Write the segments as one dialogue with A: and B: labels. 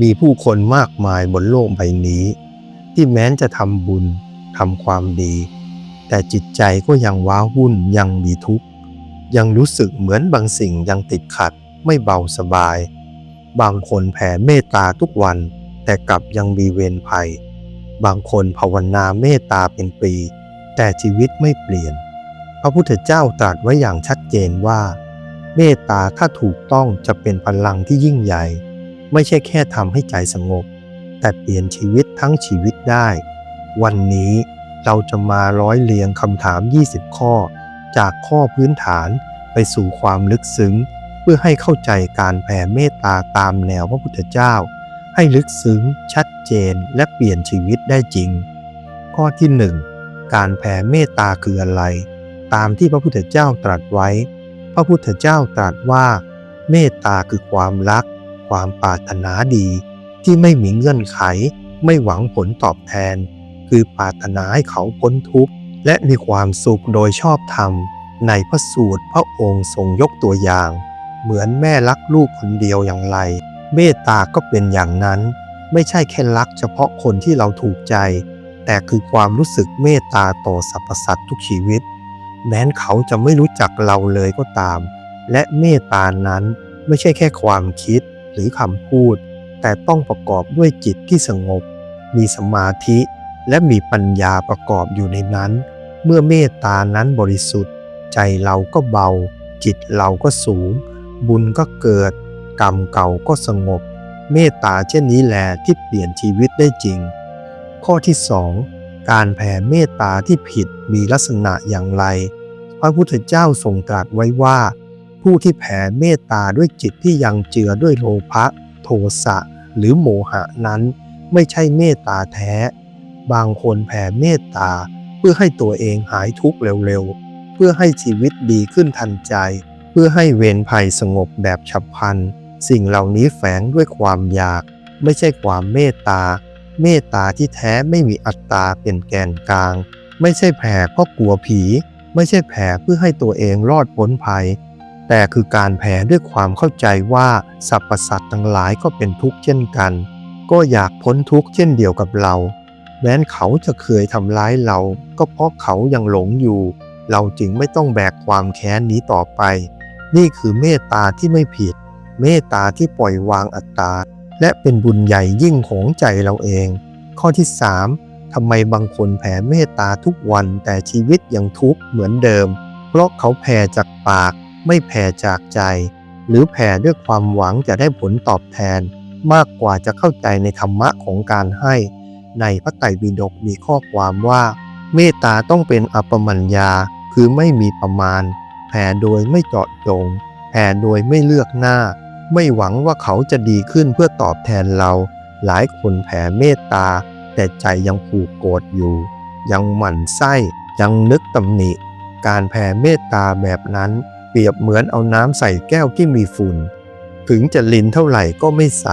A: มีผู้คนมากมายบนโลกใบนี้ ที่แม้นจะทำบุญทำความดี แต่จิตใจก็ยังว้าวุ่นยังมีทุกข์ ยังรู้สึกเหมือนบางสิ่งยังติดขัดไม่เบาสบาย บางคนแผ่เมตตาทุกวัน แต่กลับยังมีเวรภัย บางคนภาวนาเมตตาเป็นปี แต่ชีวิตไม่เปลี่ยน พระพุทธเจ้าตรัสไว้อย่างชัดเจนว่า เมตตาถ้าถูกต้องจะเป็นพลังที่ยิ่งใหญ่ ไม่ใช่แค่ทำให้ใจสงบ แต่เปลี่ยนชีวิตทั้งชีวิตได้ วันนี้เราจะมาร้อยเรียงคำถาม 20 ข้อ จากข้อพื้นฐานไปสู่ความลึกซึ้ง เพื่อให้เข้าใจการแผ่เมตตาตามแนวพระพุทธเจ้า ให้ลึกซึ้ง ชัดเจนและเปลี่ยนชีวิตได้จริง ข้อที่ 1 การแผ่เมตตาคืออะไร ตามที่พระพุทธเจ้าตรัสไว้ พระพุทธเจ้าตรัสว่า เมตตาคือความรัก ความปรารถนาดี ที่ไม่มีเงื่อนไข ไม่หวังผลตอบแทน คือปรารถนาให้เขาพ้นทุกข์ และมีความสุขโดยชอบธรรม ในพระสูตรพระองค์ทรงยกตัวอย่าง เหมือนแม่รักลูกคนเดียวอย่างไร เมตตาก็เป็นอย่างนั้น ไม่ใช่แค่รักเฉพาะคนที่เราถูกใจ แต่คือความรู้สึกเมตตาต่อสรรพสัตว์ทุกชีวิต แม้นเขาจะไม่รู้จักเราเลยก็ตาม และเมตตานั้นไม่ใช่แค่ความคิด หรือคำพูด แต่ต้องประกอบด้วยจิตที่สงบ มีสมาธิและมีปัญญาประกอบอยู่ในนั้น เมื่อเมตตานั้นบริสุทธิ์ ใจเราก็เบา จิตเราก็สูง บุญก็เกิด กรรมเก่าก็สงบ เมตตาเช่นนี้แหละที่เปลี่ยนชีวิตได้จริง ข้อที่2การแผ่เมตตาที่ผิดมีลักษณะอย่างไร พระพุทธเจ้าทรงตรัสไว้ว่า ผู้ที่แผ่เมตตาด้วยจิตที่ยังเจือด้วยโลภะโทสะหรือโมหะนั้น ไม่ใช่เมตตาแท้ บางคนแผ่เมตตาเพื่อให้ตัวเองหายทุกข์เร็วๆ เพื่อให้ชีวิตดีขึ้นทันใจ เพื่อให้เวรภัยสงบแบบฉับพลัน สิ่งเหล่านี้แฝงด้วยความอยาก ไม่ใช่ความเมตตา เมตตาที่แท้ไม่มีอัตตาเป็นแกนกลาง ไม่ใช่แผ่เพราะกลัวผี ไม่ใช่แผ่เพื่อให้ตัวเองรอดพ้นภัย แต่คือการแผ่ด้วยความเข้าใจว่าสรรพสัตว์ทั้งหลายก็เป็นทุกข์เช่นกัน ก็อยากพ้นทุกข์เช่นเดียวกับเรา แม้นเขาจะเคยทำร้ายเรา ก็เพราะเขายังหลงอยู่ เราจึงไม่ต้องแบกความแค้นนี้ต่อไป นี่คือเมตตาที่ไม่ผิด เมตตาที่ปล่อยวางอัตตา และเป็นบุญใหญ่ยิ่งของใจเราเอง ข้อที่ 3 ทำไมบางคนแผ่เมตตาทุกวันแต่ชีวิตยังทุกข์เหมือนเดิม เพราะเขาแผ่จากปาก ไม่แผ่จากใจ หรือแผ่ด้วยความหวังจะได้ผลตอบแทน มากกว่าจะเข้าใจในธรรมะของการให้ ในพระไตรปิฎกมีข้อความว่า เมตตาต้องเป็นอัปปมัญญาคือไม่มีประมาณ แผ่โดยไม่เจาะจง แผ่โดยไม่เลือกหน้า ไม่หวังว่าเขาจะดีขึ้นเพื่อตอบแทนเรา หลายคนแผ่เมตตา แต่ใจยังผูกโกรธอยู่ ยังหมั่นไส้ยังนึกตำหนิ การแผ่เมตตาแบบนั้น เปรียบเหมือนเอาน้ำใส่แก้วที่มีฝุ่น ถึงจะลินเท่าไหร่ก็ไม่ใส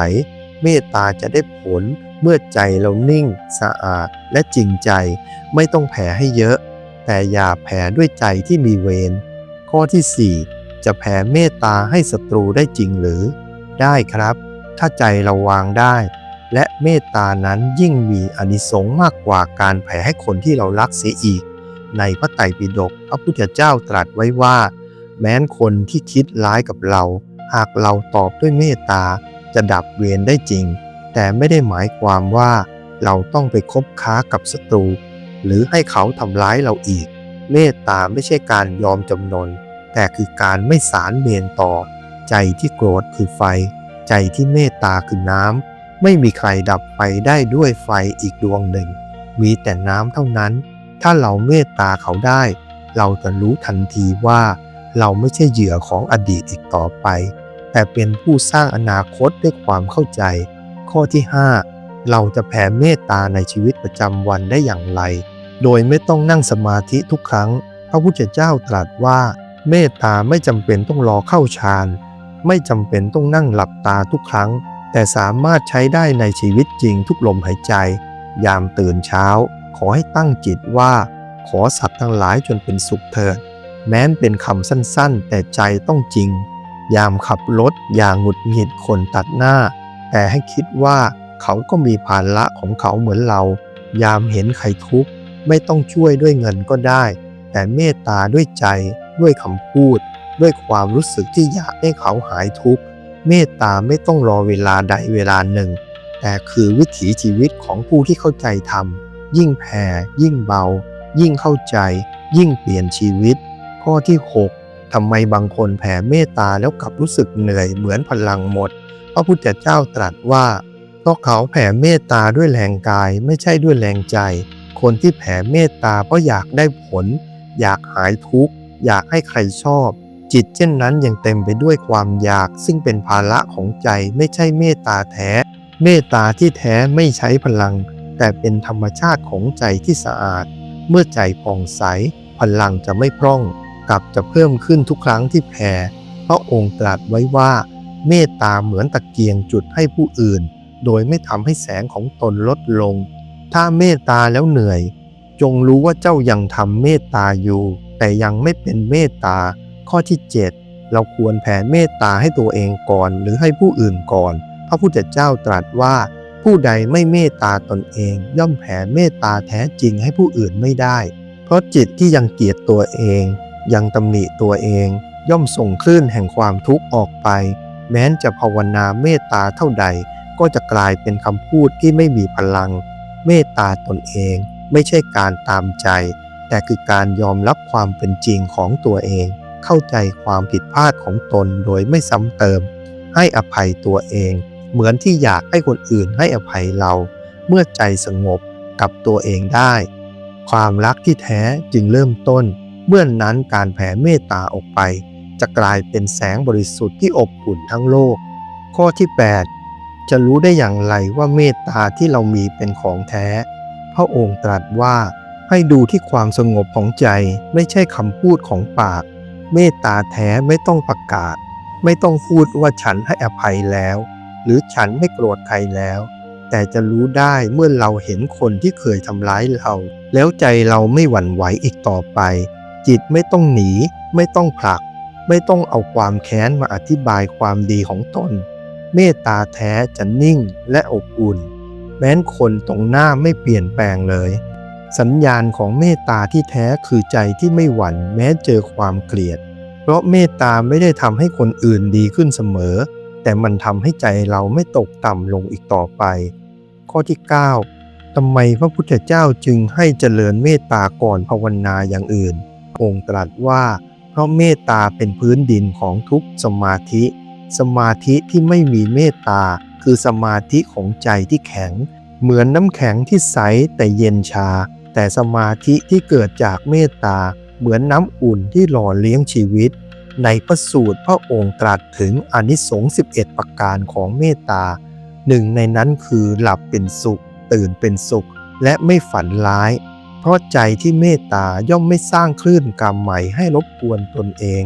A: เมตตาจะได้ผลเมื่อใจเรานิ่ง สะอาดและจริงใจ ไม่ต้องแผ่ให้เยอะ แต่อย่าแผ่ด้วยใจที่มีเวรข้อที่ 4 จะแผ่เมตตาให้ศัตรูได้จริงหรือ ได้ครับ ถ้าใจเราวางได้ และเมตตานั้นยิ่งมีอนิสงส์มากกว่าการแผ่ให้คนที่เรารักเสียอีก ในพระไตรปิฎกพระพุทธเจ้าตรัสไว้ว่า แม้นคนที่คิดร้ายกับเรา หากเราตอบด้วยเมตตาจะดับเวรได้จริง แต่ไม่ได้หมายความว่าเราต้องไปคบค้ากับศัตรู หรือให้เขาทำร้ายเราอีก เมตตาไม่ใช่การยอมจำนน แต่คือการไม่สารเมนต่อ ใจที่โกรธคือไฟ ใจที่เมตตาคือน้ำไม่มีใครดับไฟได้ด้วยไฟอีกดวงหนึ่ง มีแต่น้ำเท่านั้น ถ้าเราเมตตาเขาได้ เราจะรู้ทันทีว่า เราไม่ใช่เหยื่อของอดีตอีกต่อไป แต่เป็นผู้สร้างอนาคตด้วยความเข้าใจ ข้อที่ 5 เราจะแผ่เมตตาในชีวิตประจำวันได้อย่างไร โดยไม่ต้องนั่งสมาธิทุกครั้ง พระพุทธเจ้าตรัสว่า เมตตาไม่จำเป็นต้องรอเข้าฌานไม่จำเป็นต้องนั่งหลับตาทุกครั้ง แต่สามารถใช้ได้ในชีวิตจริงทุกลมหายใจ ยามตื่นเช้า ขอให้ตั้งจิตว่า ขอสัตว์ทั้งหลายจนเป็นสุขเถิด แม้นเป็นคำสั้นๆ แต่ใจต้องจริง ยามขับรถอย่างหงุดหงิดคนตัดหน้าแทแต่ให้คิดว่าเขาก็มีภาระของเขาเหมือนเรา ยามเห็นใครทุกข์ไม่ต้องช่วยด้วยเงินก็ได้ แต่เมตตาด้วยใจ ด้วยคำพูด ด้วยความรู้สึกที่อยากให้เขาหายทุกข์เมตตาไม่ต้องรอเวลาใดเวลาหนึ่ง แต่คือวิถีชีวิตของผู้ที่เข้าใจธรรมยิ่งแผ่ยิ่งเบา ยิ่งเข้าใจ ยิ่งเปลี่ยนชีวิต ข้อที่ 6ทำไมบางคนแผ่เมตตาแล้วกลับรู้สึกเหนื่อยเหมือนพลังหมด พระพุทธเจ้าตรัสว่าเพราะเขาแผ่เมตตาด้วยแรงกายไม่ใช่ด้วยแรงใจ คนที่แผ่เมตตาเพราะอยากได้ผล อยากหายทุกข์ อยากให้ใครชอบ จิตเช่นนั้นยังเต็มไปด้วยความอยาก ซึ่งเป็นภาระของใจไม่ใช่เมตตาแท้ เมตตาที่แท้ไม่ใช้พลัง แต่เป็นธรรมชาติของใจที่สะอาด เมื่อใจผ่องใสพลังจะไม่พร่อง กลับจะเพิ่มขึ้นทุกครั้งที่แผ่พระองค์ตรัสไว้ว่า เมตตาเหมือนตะเกียงจุดให้ผู้อื่น โดยไม่ทำให้แสงของตนลดลง ถ้าเมตตาแล้วเหนื่อย จงรู้ว่าเจ้ายังทำเมตตาอยู่ แต่ยังไม่เป็นเมตตา ข้อที่ 7 เราควรแผ่เมตตาให้ตัวเองก่อน หรือให้ผู้อื่นก่อน พระพุทธเจ้าตรัสว่าผู้ใดไม่เมตตาตนเอง ย่อมแผ่เมตตาแท้จริงให้ผู้อื่นไม่ได้ เพราะจิตที่ยังเกลียดตัวเอง ยังตำหนิตัวเองย่อมส่งคลื่นแห่งความทุกข์ออกไป แม้นจะภาวนาเมตตาเท่าใด ก็จะกลายเป็นคำพูดที่ไม่มีพลัง เมตตาตนเองไม่ใช่การตามใจ แต่คือการยอมรับความเป็นจริงของตัวเอง เข้าใจความผิดพลาดของตนโดยไม่ซ้ำเติม ให้อภัยตัวเอง เหมือนที่อยากให้คนอื่นให้อภัยเรา เมื่อใจสงบกับตัวเองได้ ความรักที่แท้จึงเริ่มต้น เมื่อนนั้นการแผ่เมตตาออกไป จะกลายเป็นแสงบริสุทธิ์ที่อบอุ่นทั้งโลก ข้อที่ 8 จะรู้ได้อย่างไรว่าเมตตาที่เรามีเป็นของแท้ พระองค์ตรัสว่าให้ดูที่ความสงบของใจไม่ใช่คำพูดของปาก เมตตาแท้ไม่ต้องประกาศ ไม่ต้องพูดว่าฉันให้อภัยแล้ว หรือฉันไม่โกรธใครแล้ว แต่จะรู้ได้เมื่อเราเห็นคนที่เคยทำร้ายเรา แล้วใจเราไม่หวั่นไหวอีกต่อไป จิตไม่ต้องหนี ไม่ต้องผลัก ไม่ต้องเอาความแค้นมาอธิบายความดีของตน เมตตาแท้จะนิ่งและอบอุ่น แม้นคนตรงหน้าไม่เปลี่ยนแปลงเลย สัญญาณของเมตตาที่แท้คือใจที่ไม่หวั่นแม้เจอความเกลียด เพราะเมตตาไม่ได้ทำให้คนอื่นดีขึ้นเสมอ แต่มันทำให้ใจเราไม่ตกต่ำลงอีกต่อไป ข้อที่ 9ทำไมพระพุทธเจ้าจึงให้เจริญเมตตาก่อนภาวนาอย่างอื่น องค์ตรัสว่า เพราะเมตตาเป็นพื้นดินของทุกสมาธิ สมาธิที่ไม่มีเมตตาคือสมาธิของใจที่แข็ง เหมือนน้ำแข็งที่ใสแต่เย็นชา แต่สมาธิที่เกิดจากเมตตาเหมือนน้ำอุ่นที่หล่อเลี้ยงชีวิต ในพระสูตรพระองค์ตรัสถึงอนิสงส์11 ประการของเมตตาหนึ่งในนั้นคือหลับเป็นสุข ตื่นเป็นสุข และไม่ฝันร้าย เพราะใจที่เมตตาย่อมไม่สร้างคลื่นกรรมใหม่ให้รบกวนตนเอง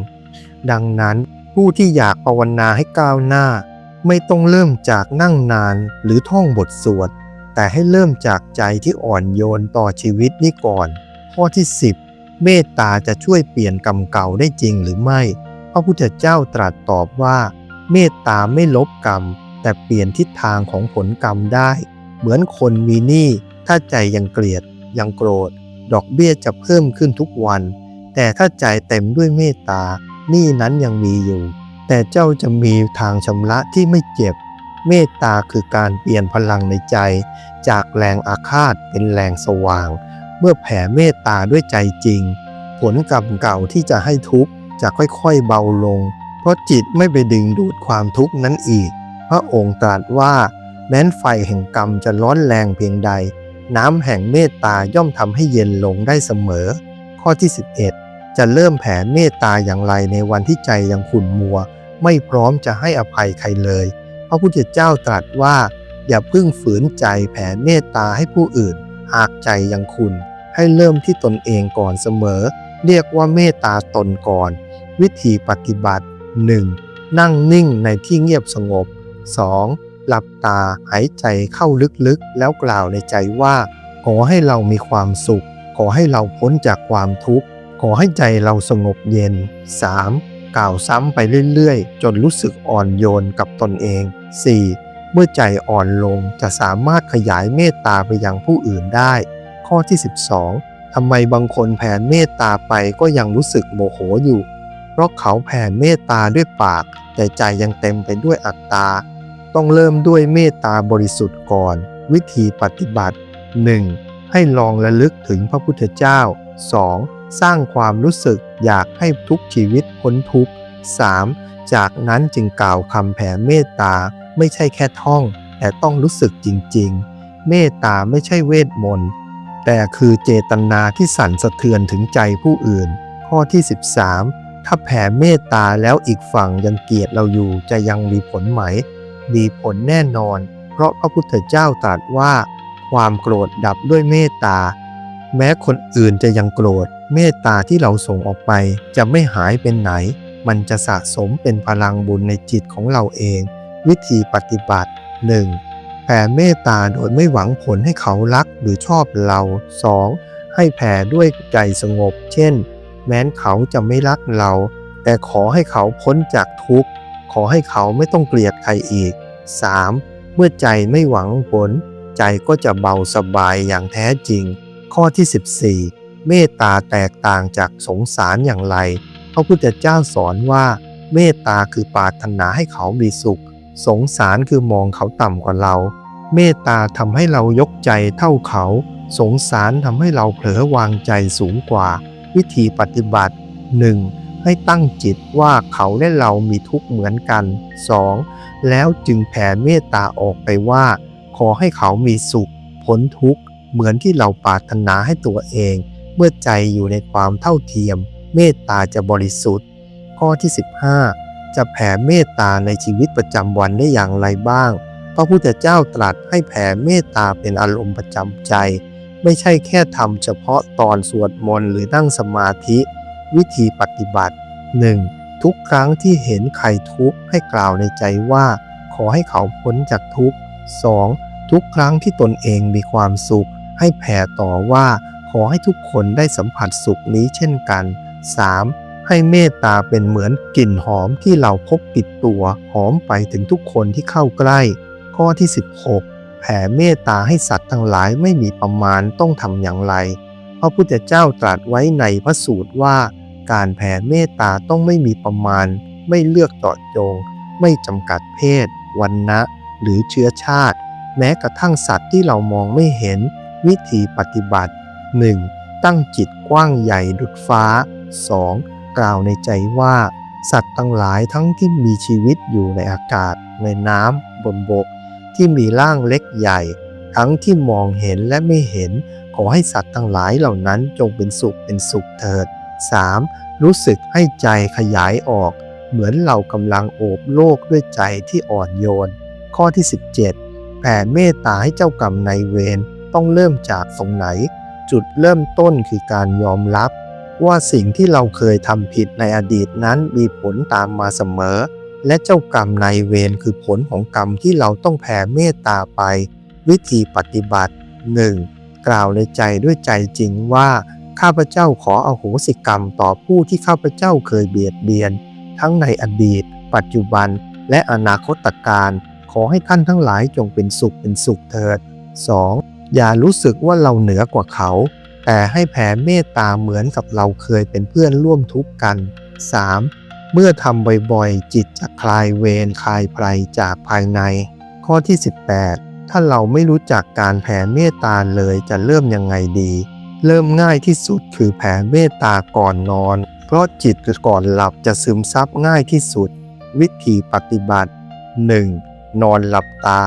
A: ดังนั้นผู้ที่อยากภาวนาให้ก้าวหน้า ไม่ต้องเริ่มจากนั่งนานหรือท่องบทสวด แต่ให้เริ่มจากใจที่อ่อนโยนต่อชีวิตนี้ก่อน ข้อที่ 10 เมตตาจะช่วยเปลี่ยนกรรมเก่าได้จริงหรือไม่ พระพุทธเจ้าตรัสตอบว่า เมตตาไม่ลบกรรม แต่เปลี่ยนทิศทางของผลกรรมได้ เหมือนคนมีหนี้ถ้าใจยังเกลียด ยังโกรธ ดอกเบี้ยจะเพิ่มขึ้นทุกวัน แต่ถ้าใจเต็มด้วยเมตตาหนี้นั้นยังมีอยู่ แต่เจ้าจะมีทางชำระที่ไม่เจ็บ เมตตาคือการเปลี่ยนพลังในใจ จากแรงอาฆาตเป็นแรงสว่าง เมื่อแผ่เมตตาด้วยใจจริง ผลกรรมเก่าที่จะให้ทุกข์จะค่อยๆเบาลง เพราะจิตไม่ไปดึงดูดความทุกข์นั้นอีก พระองค์ตรัสว่าแม้นไฟแห่งกรรมจะร้อนแรงเพียงใด น้ำแห่งเมตตาย่อมทำให้เย็นลงได้เสมอ ข้อที่ 11 จะเริ่มแผ่เมตตาอย่างไรในวันที่ใจยังขุ่นมัว ไม่พร้อมจะให้อภัยใครเลย พระพุทธเจ้าตรัสว่า อย่าเพึ่งฝืนใจแผ่เมตตาให้ผู้อื่น หากใจยังขุ่นให้เริ่มที่ตนเองก่อนเสมอ เรียกว่าเมตตาตนก่อน วิธีปฏิบัติ 1. นั่งนิ่งในที่เงียบสงบ 2. หลับตาหายใจเข้าลึกๆ แล้วกล่าวในใจว่า ขอให้เรามีความสุข ขอให้เราพ้นจากความทุกข์ ขอให้ใจเราสงบเย็น 3. กล่าวซ้ำไปเรื่อยๆ จนรู้สึกอ่อนโยนกับตนเอง 4. เมื่อใจอ่อนลงจะสามารถขยายเมตตาไปยังผู้อื่นได้ ข้อที่ 12ทำไมบางคนแผ่เมตตาไปก็ยังรู้สึกโมโหอยู่ เพราะเขาแผ่เมตตาด้วยปาก แต่ใจยังเต็มไปด้วยอัตตา ต้องเริ่มด้วยเมตตาบริสุทธิ์ก่อน วิธีปฏิบัติ 1. ให้ลองระลึกถึงพระพุทธเจ้า 2. สร้างความรู้สึกอยากให้ทุกชีวิตพ้นทุกข์ 3. จากนั้นจึงกล่าวคำแผ่เมตตาไม่ใช่แค่ท่อง แต่ต้องรู้สึกจริง ๆ เมตตาไม่ใช่เวทมนต์แต่คือเจตนาที่สั่นสะเทือนถึงใจผู้อื่น ข้อที่ 13 ถ้าแผ่เมตตาแล้วอีกฝั่งยังเกลียดเราอยู่จะยังมีผลไหม มีผลแน่นอน เพราะพระพุทธเจ้าตรัสว่า ความโกรธดับด้วยเมตตา แม้คนอื่นจะยังโกรธ เมตตาที่เราส่งออกไปจะไม่หายเป็นไหน มันจะสะสมเป็นพลังบุญในจิตของเราเอง วิธีปฏิบัติ 1. แผ่เมตตาโดยไม่หวังผลให้เขารักหรือชอบเรา 2. ให้แผ่ด้วยใจสงบ เช่น แม้นเขาจะไม่รักเรา แต่ขอให้เขาพ้นจากทุกข์ ขอให้เขาไม่ต้องเกลียดใครอีก 3. เมื่อใจไม่หวังผล ใจก็จะเบาสบายอย่างแท้จริง ข้อที่ 14 เมตตาแตกต่างจากสงสารอย่างไร พระพุทธเจ้าสอนว่า เมตตาคือปรารถนาให้เขามีสุข สงสารคือมองเขาต่ำกว่าเรา เมตตาทำให้เรายกใจเท่าเขา สงสารทำให้เราเผลอวางใจสูงกว่า วิธีปฏิบัติ 1. ให้ตั้งจิตว่าเขาและเรามีทุกข์เหมือนกัน 2. แล้วจึงแผ่เมตตาออกไปว่า ขอให้เขามีสุข พ้นทุกข์ เหมือนที่เราปรารถนาให้ตัวเอง เมื่อใจอยู่ในความเท่าเทียม เมตตาจะบริสุทธิ์ ข้อที่ 15 จะแผ่เมตตาในชีวิตประจำวันได้อย่างไรบ้าง พระพุทธเจ้าตรัสให้แผ่เมตตาเป็นอารมณ์ประจำใจ ไม่ใช่แค่ทำเฉพาะตอนสวดมนต์หรือนั่งสมาธิ วิธีปฏิบัติ 1. ทุกครั้งที่เห็นใครทุกข์ให้กล่าวในใจว่า ขอให้เขาพ้นจากทุกข์ 2. ทุกครั้งที่ตนเองมีความสุข ให้แผ่ต่อว่า ขอให้ทุกคนได้สัมผัสสุขนี้เช่นกัน 3. ให้เมตตาเป็นเหมือนกลิ่นหอมที่เราพกติดตัวหอมไปถึงทุกคนที่เข้าใกล้ ข้อที่ 16 แผ่เมตตาให้สัตว์ทั้งหลายไม่มีประมาณต้องทำอย่างไรพระพุทธเจ้าตรัสไว้ในพระสูตรว่า การแผ่เมตตาต้องไม่มีประมาณ ไม่เลือกต่อจง ไม่จำกัดเพศวันนะหรือเชื้อชาติ แม้กระทั่งสัตว์ที่เรามองไม่เห็น วิธีปฏิบัติ 1. ตั้งจิตกว้างใหญ่ดุดฟ้า 2. กล่าวในใจว่า สัตว์ทั้งหลายทั้งที่มีชีวิตอยู่ในอากาศ ในน้ำบนบก ที่มีร่างเล็กใหญ่ ทั้งที่มองเห็นและไม่เห็นขอให้สัตว์ทั้งหลายเหล่านั้นจงเป็นสุขเป็นสุขเถิด 3. รู้สึกให้ใจขยายออก เหมือนเรากำลังโอบโลกด้วยใจที่อ่อนโยน ข้อที่ 17แผ่เมตตาให้เจ้ากรรมนายเวรต้องเริ่มจากตรงไหน จุดเริ่มต้นคือการยอมรับ ว่าสิ่งที่เราเคยทำผิดในอดีตนั้นมีผลตามมาเสมอ และเจ้ากรรมนายเวรคือผลของกรรมที่เราต้องแผ่เมตตาไป วิธีปฏิบัติ 1. กล่าวในใจด้วยใจจริงว่า ข้าพเจ้าขออโหสิกรรมต่อผู้ที่ข้าพเจ้าเคยเบียดเบียน ทั้งในอดีต ปัจจุบัน และอนาคตการขอให้ท่านทั้งหลายจงเป็นสุขเป็นสุขเถิด 2. อย่ารู้สึกว่าเราเหนือกว่าเขา แต่ให้แผ่เมตตาเหมือนกับเราเคยเป็นเพื่อนร่วมทุกข์กัน 3. เมื่อทำบ่อยๆ จิตจะคลายเวรคลายภัยจากภายใน ข้อที่ 18 ถ้าเราไม่รู้จักการแผ่เมตตาเลยจะเริ่มยังไงดี เริ่มง่ายที่สุดคือแผ่เมตตาก่อนนอน เพราะจิตก่อนหลับจะซึมซับง่ายที่สุด วิธีปฏิบัติ 1. นอนหลับตา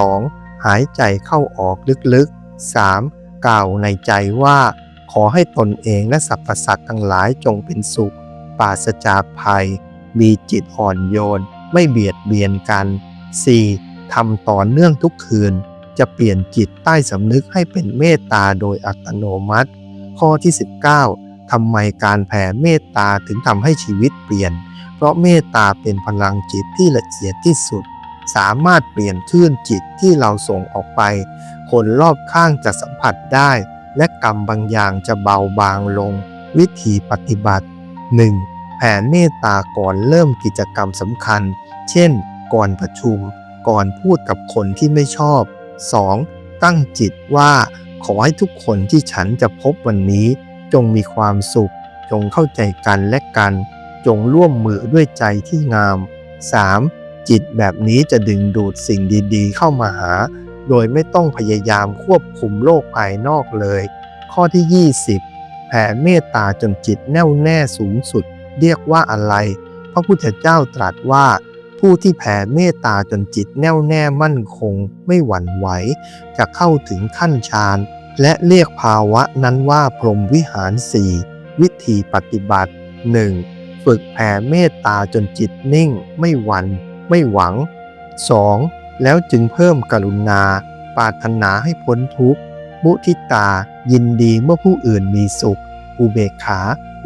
A: 2. หายใจเข้าออกลึกๆ 3. กล่าวในใจว่า ขอให้ตนเองและสรรพสัตว์ทั้งหลายจงเป็นสุข ปราศจากภัย มีจิตอ่อนโยน ไม่เบียดเบียนกัน 4. ทำต่อเนื่องทุกคืน จะเปลี่ยนจิตใต้สำนึกให้เป็นเมตตาโดยอัตโนมัติ ข้อที่ 19ทำไมการแผ่เมตตาถึงทำให้ชีวิตเปลี่ยน เพราะเมตตาเป็นพลังจิตที่ละเอียดที่สุด สามารถเปลี่ยนคลื่นจิตที่เราส่งออกไป คนรอบข้างจะสัมผัสได้ และกรรมบางอย่างจะเบาบางลง วิธีปฏิบัติ 1. แผ่เมตตาก่อนเริ่มกิจกรรมสำคัญ เช่น ก่อนประชุม ก่อนพูดกับคนที่ไม่ชอบ 2. ตั้งจิตว่าขอให้ทุกคนที่ฉันจะพบวันนี้ จงมีความสุข จงเข้าใจกันและกัน จงร่วมมือด้วยใจที่งาม 3. จิตแบบนี้จะดึงดูดสิ่งดีๆ เข้ามาหา โดยไม่ต้องพยายามควบคุมโลกภายนอกเลย ข้อที่ 20 แผ่เมตตาจนจิตแน่วแน่สูงสุด เรียกว่าอะไร พระพุทธเจ้าตรัสว่า ผู้ที่แผ่เมตตาจนจิตแน่วแน่มั่นคง ไม่หวั่นไหว จะเข้าถึงขั้นฌานและเรียกภาวะนั้นว่าพรหมวิหารสี่วิธีปฏิบัติ 1. ฝึกแผ่เมตตาจนจิตนิ่ง ไม่หวัน่นไม่หวัง 2. แล้วจึงเพิ่มกรุณา ปรารถนาให้พ้นทุกข์ มุทิตา ยินดีเมื่อผู้อื่นมีสุข อุเบกขา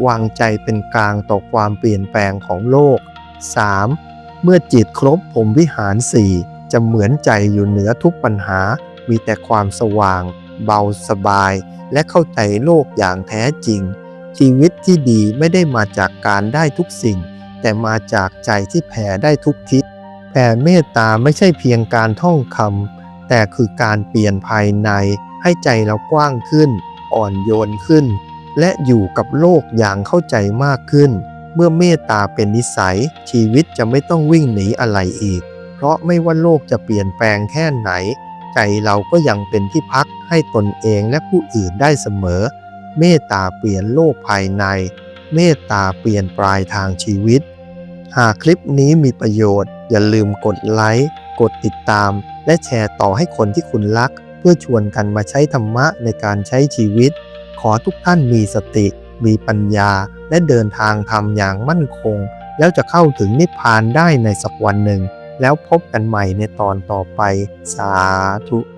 A: วางใจเป็นกลางต่อความเปลี่ยนแปลงของโลก 3. เมื่อจิตครบผมวิหารสี่จะเหมือนใจอยู่เหนือทุกปัญหา มีแต่ความสว่าง เบาสบาย และเข้าใจโลกอย่างแท้จริง ชีวิตที่ดีไม่ได้มาจากการได้ทุกสิ่ง แต่มาจากใจที่แผ่ได้ทุกทิศแผ่เมตตาไม่ใช่เพียงการท่องคำแต่คือการเปลี่ยนภายในให้ใจเรากว้างขึ้น อ่อนโยนขึ้น และอยู่กับโลกอย่างเข้าใจมากขึ้น เมื่อเมตตาเป็นนิสัย ชีวิตจะไม่ต้องวิ่งหนีอะไรอีก เพราะไม่ว่าโลกจะเปลี่ยนแปลงแค่ไหน ใจเราก็ยังเป็นที่พักให้ตนเองและผู้อื่นได้เสมอ เมตตาเปลี่ยนโลกภายใน เมตตาเปลี่ยนปลายทางชีวิต หากคลิปนี้มีประโยชน์ อย่าลืมกดไลค์กดติดตาม และแชร์ต่อให้คนที่คุณรัก เพื่อชวนกันมาใช้ธรรมะในการใช้ชีวิต ขอทุกท่านมีสติ มีปัญญาและเดินทางทำอย่างมั่นคง แล้วจะเข้าถึงนิพพานได้ในสักวันหนึ่ง แล้วพบกันใหม่ในตอนต่อไป สาธุ